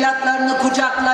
evlatlarını kucaklar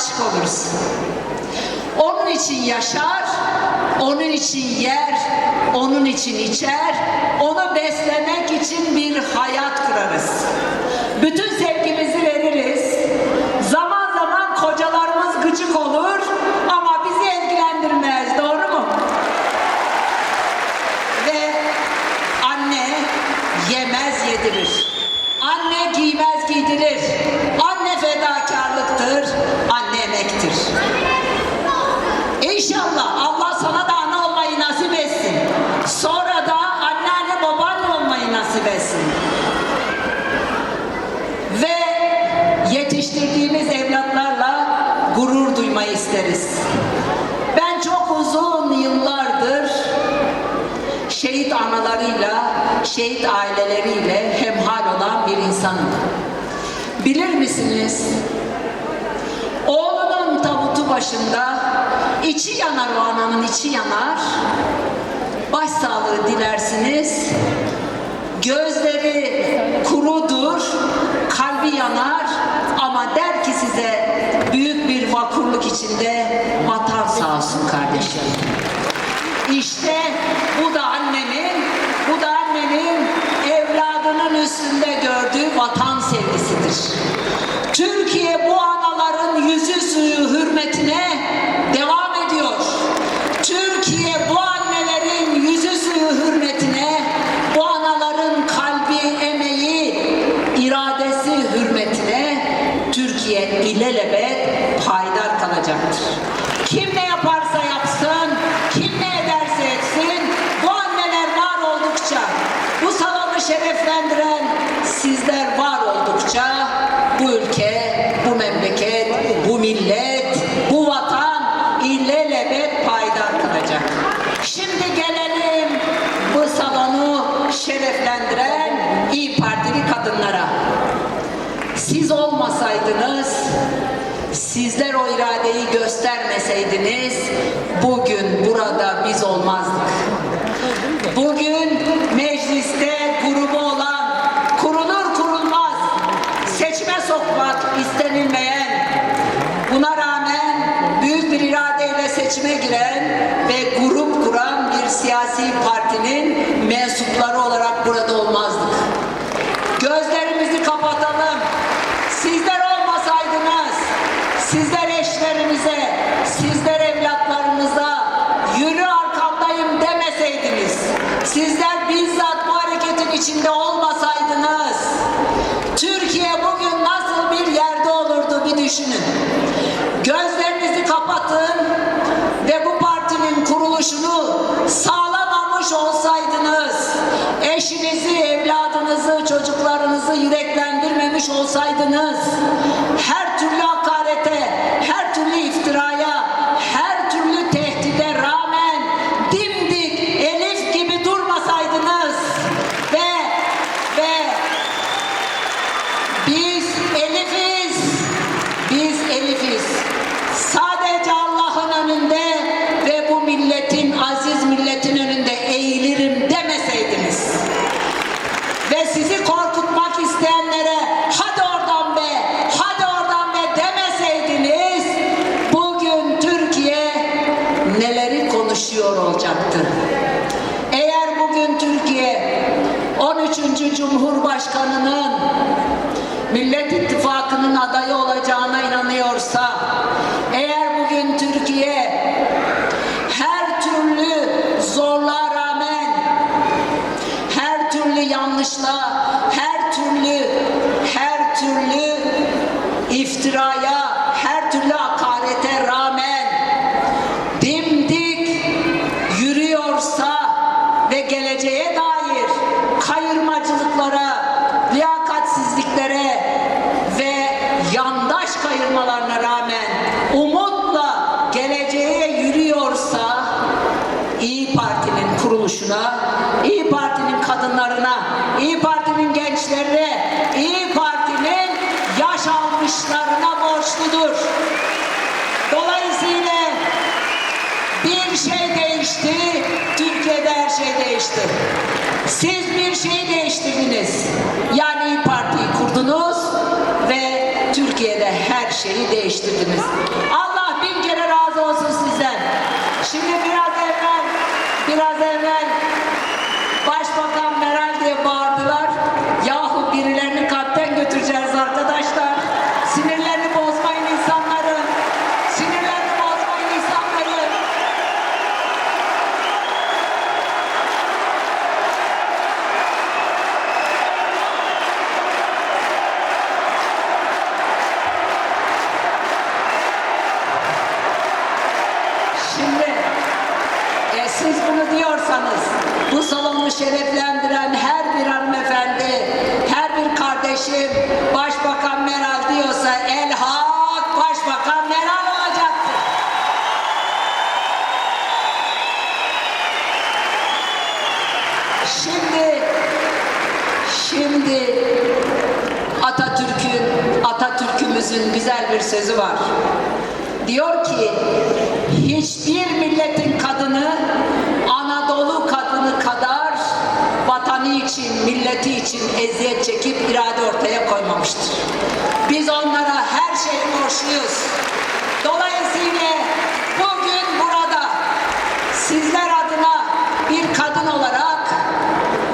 aşık oluruz. Onun için yaşar, onun için yer, onun için içer, onu beslemek için bir hayat kurarız. Bütün sevgi takip. Ve yetiştirdiğimiz evlatlarla gurur duymayı isteriz. Ben çok uzun yıllardır şehit analarıyla, şehit aileleriyle hemhal olan bir insanım. Bilir misiniz? Oğlunun tabutu başında içi yanar o ananın içi yanar. Başsağlığı dilersiniz. Gözleri kurudur, kalbi yanar ama der ki size büyük bir vakurluk içinde vatan sağ olsun kardeşim. İşte bu da annenin, bu da annenin evladının üstünde gördüğü vatan sevgisidir. Türkiye bu anaların yüzü suyu hürmetine ilelebet payidar kalacaktır. Kim ne yaparsa yapsın, kim ne ederse etsin, bu anneler var oldukça, bu salonu şereflendiren sizler var oldukça, bu ülke, bu memleket, bu millet, olmazdık. Bugün mecliste grubu olan kurulur kurulmaz seçime sokmak istenilmeyen buna rağmen büyük bir iradeyle seçime giren ve grup kuran bir siyasi partinin mensupları olarak burada olmazdık. Gözlerimizi kapatalım. sight us. Kadınlarına, İyi Parti'nin gençlerine, İyi Parti'nin yaş almışlarına borçludur. Dolayısıyla bir şey değişti, Türkiye'de her şey değişti. Siz bir şey değiştirdiniz. Yani İYİ Parti'yi kurdunuz ve Türkiye'de her şeyi değiştirdiniz. Allah bin kere razı olsun sizden. Şimdi biraz evvel, biraz evvel şereflendiren her bir hanımefendi, her bir kardeşim Başbakan Meral diyorsa el hak Başbakan Meral olacaktır. Şimdi şimdi Atatürk'ün Atatürk'ümüzün güzel bir sözü var. Diyor ki hiçbir milletin vatanı için, milleti için eziyet çekip irade ortaya koymamıştır. Biz onlara her şeyi borçluyuz. Dolayısıyla bugün burada sizler adına bir kadın olarak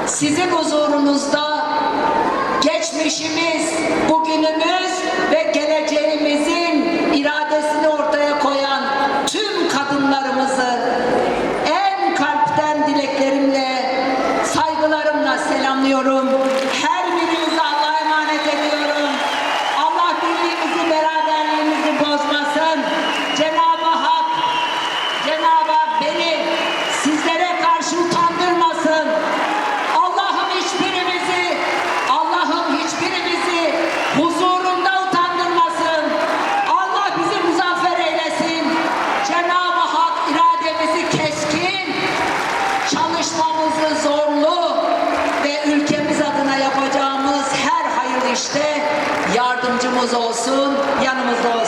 sizin huzurunuzda geçmişimiz, bugünümüz çalışmamızı zorlu ve ülkemiz adına yapacağımız her hayırlı işte yardımcımız olsun, yanımızda olsun.